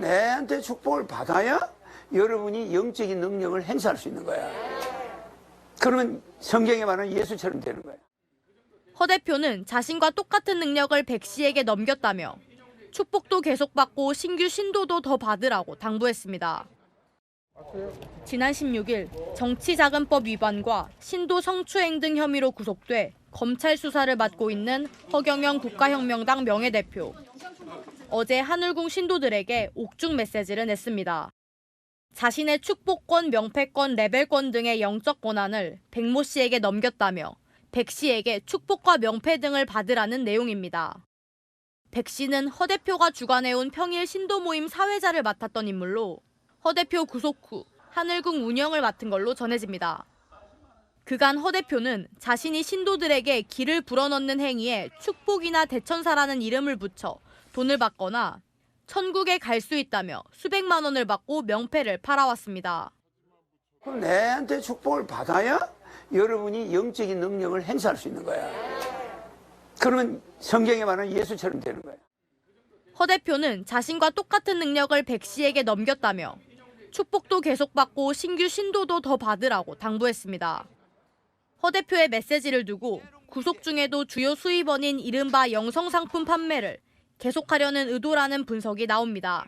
내한테 축복을 받아야 여러분이 영적인 능력을 행사할 수 있는 거야. 그러면 성경에 말하는 예수처럼 되는 거야. 허 대표는 자신과 똑같은 능력을 백 씨에게 넘겼다며 축복도 계속 받고 신규 신도도 더 받으라고 당부했습니다. 지난 16일 정치자금법 위반과 신도 성추행 등 혐의로 구속돼 검찰 수사를 받고 있는 허경영 국가혁명당 명예대표. 어제 하늘궁 신도들에게 옥중 메시지를 냈습니다. 자신의 축복권, 명패권, 레벨권 등의 영적 권한을 백모 씨에게 넘겼다며 백 씨에게 축복과 명패 등을 받으라는 내용입니다. 백 씨는 허 대표가 주관해온 평일 신도 모임 사회자를 맡았던 인물로 허 대표 구속 후 하늘궁 운영을 맡은 걸로 전해집니다. 그간 허 대표는 자신이 신도들에게 길을 불어넣는 행위에 축복이나 대천사라는 이름을 붙여 돈을 받거나 천국에 갈 수 있다며 수백만 원을 받고 명패를 팔아왔습니다. 그럼 내한테 축복을 받아야 여러분이 영적인 능력을 행사할 수 있는 거야. 그러면 성경에 말하는 예수처럼 되는 거야. 허 대표는 자신과 똑같은 능력을 백 씨에게 넘겼다며 축복도 계속 받고 신규 신도도 더 받으라고 당부했습니다. 허 대표의 메시지를 두고 구속 중에도 주요 수입원인 이른바 영성상품 판매를 계속하려는 의도라는 분석이 나옵니다.